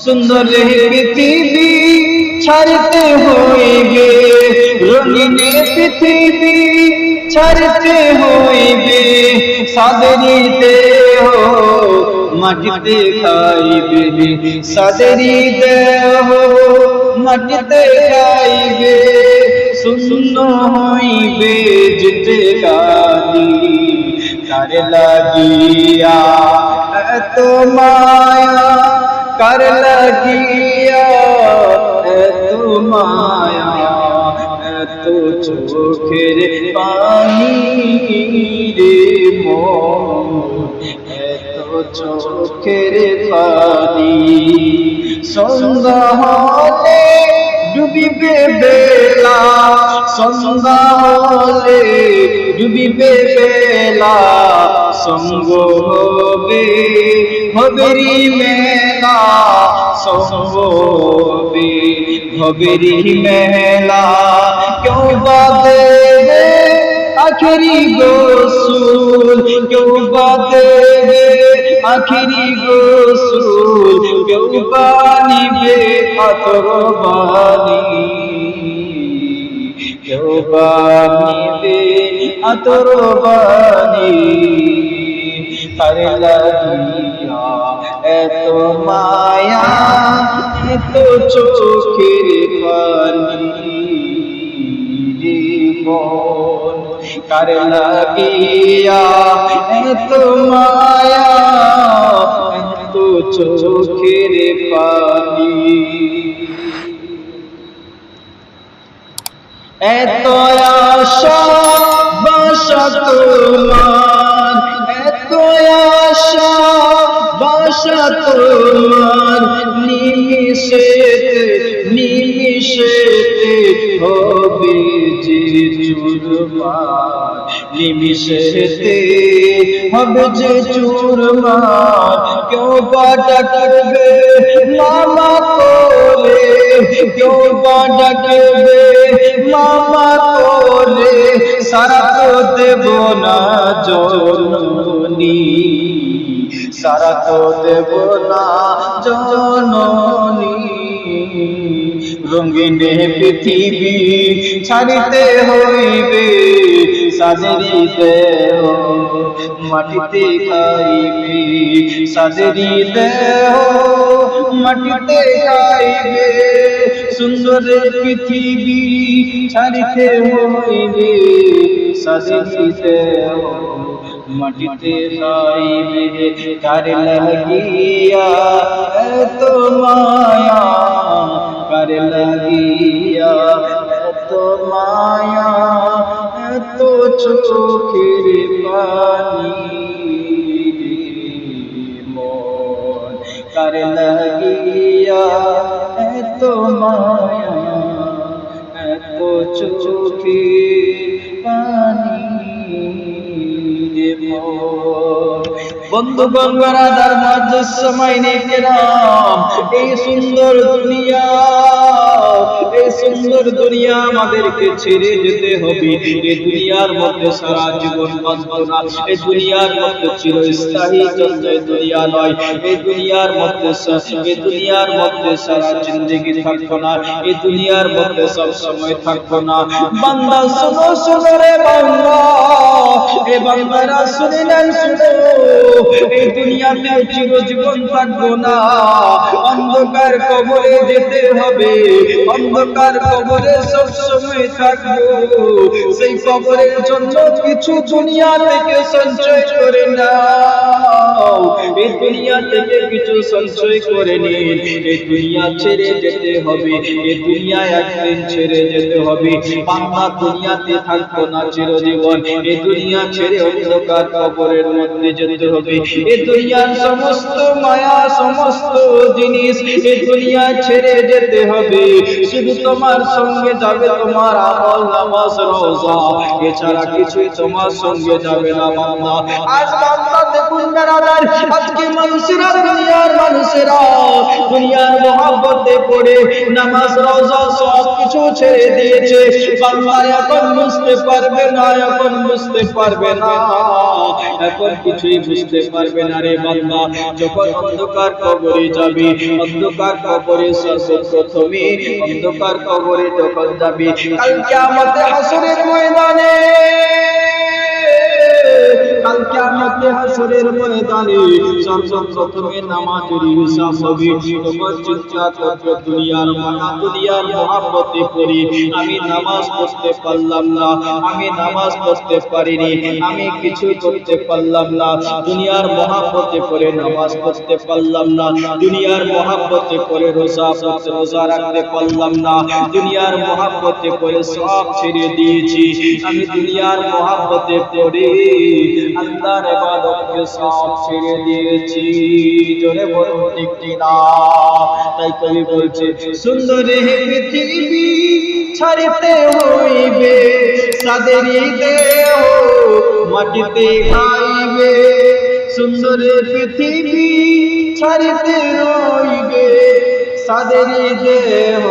সুন্দর পৃথিবী ছাড়তে হইবে রঙিনে পৃথিবী ছাড়তে হইবে সাদরি দেহ মাটিতে খাইবে সাদরি দেহ মাটিতে খাইবে শূন্য হইবে যেতে কালি কার লাগিয়া এত মায়া কার লাগিয়া এত মায়া এত চোখের পানি রে মন এত চোখের পানি সন্ধ্যা হলে ডুবিবে বেলা সন্ধ্যা হলে ডুবিবে বেলা সঙ্গ হবে হবেরি মেলা সঙ্গ হবে হবেরি মেলা। কেউ বা দেবে আখেরি গোসুল, কেউ বা দেবে আখেরি গোসুল, কেউ বা নিবে আতর বাণী। কেউ বা নিবে আতর বাণী। তার লাগিয়া এত মায়া এত চোখের পানি মন, কার লাগিয়া এত মায়া, এত চোখের পানি। এত আশা বাসা তোমার, এত আশা তোমার নিমিশেতে নিমিশেতে হবে যে চুরমার নিমিশেতে হবে যে চুরমার কেউ বা ডাকবে, মামা কেউ বা ডাকবে, মামা সারা তো দেব না জননী সারা তো দেব না জননী রঙিনে পৃথিবী ছাড়িতে হইবে সাজেরি দেহ মাটিতে খাইবে সাজেরি দেহ মাটিতে খাইবে সুন্দর পৃথিবী ছাড়িতে হইবে দেহ মাটিতে খাইবে কার লাগিয়া এত মায়া, কার লাগিয়া এত মায়া, এত চোখের পানি, মন কার লাগিয়া চোখের পানি বন্ধু গঙ্গারাধার মধ্য সময় এই সুন্দর দুনিয়া। এই সুন্দর দুনিয়া আমাদেরকে ছেড়ে যেতে হবে। এই দুনিয়ার মধ্যে সারা জীবন বাঁচব এই দুনিয়ার মধ্যে চিরস্থায়ী চন্দ্রের দুনিয়া নয়। এই দুনিয়ার মধ্যে এই দুনিয়ার মধ্যে সারা জিন্দগি থাকব না। এই দুনিয়ার মধ্যে সব সময় থাকব না। বান্দা, শুনো শুনো রে বান্দা। এ বান্দারা শুনে নেন, শুনো এই দুনিয়াতে চিরজীবন থাকব না। অন্ধকার কবরে যেতে হবে। অন্ধকার কবরে সব সময় থাকব। সেই কবরের জন্য কিছু দুনিয়া থেকে সঞ্চয় করে নাও। এই দুনিয়া থেকে কিছু সঞ্চয় করে নিন। এই দুনিয়া ছেড়ে যেতে হবে। এই দুনিয়া একদিন ছেড়ে যেতে হবে। বাংলা দুনিয়াতে থাকব না চিরজীবন। এই দুনিয়া ছেড়ে অন্ধকার কবরের মধ্যে যেতে হবে। এই দুনিয়ার সমস্ত মায়া, সমস্ত জিনিস এই দুনিয়া ছেড়ে যেতে হবে। শুধু তোমার সঙ্গে যাবে তোমার আমল নামাজ রোজা। এছাড়া কিছুই তোমার সঙ্গে যাবে না বান্দা আজ বান্দা দেখুন বেড়াদার, আজকে মানুষেরা, দুনিয়ার মানুষেরা। দুনিয়ার মহাব্বতে পড়ে নামাজ, রোজা, সব কিছু ছেড়ে দিয়েছে। এখন বুঝতে পারবে না, এখন বুঝতে পারবে না। এখন কিছুই বুঝতে পারবে না রে বান্দা। যখন অন্ধকার কবরে যাবে, অন্ধকার কবরে সর্বপ্রথমে অন্ধকার কবরে যখন যাবে, কাল কিয়ামতে হাসরের ময়দানে কিয়ামতে হাসরের ময়দানে সর্বপ্রথমে নামাজের হিসাব হবে তোমার চিন্তা করবে দুনিয়ার মায়া দুনিয়ার মহাব্বতে পড়ি আমি নামাজ পড়তে পারলাম না আমি নামাজ পড়তে পারিনি আমি কিছু করতে পারলাম না দুনিয়ার মহাব্বতে পড়ে নামাজ পড়তে পারলাম না দুনিয়ার মহাব্বতে পড়ে রোজা পড়তে রোজা রাখতে পারলাম না দুনিয়ার মহাব্বতে পড়ে সব ছেড়ে দিয়েছি আমি দুনিয়ার মহাব্বতে পড়ে আল্লাহর ইবাদতকে সব ছেড়ে দিয়েছি। জোরে বলুন, ঠিক কিনা তাই কবি বলছে, সুন্দর হে পৃথিবী ছাড়িতে হইবে, সাদেরি দেহ মাটিতে খাইবে। সুন্দর পৃথিবী ছাড়িতে হইবে সাদেরি দেহ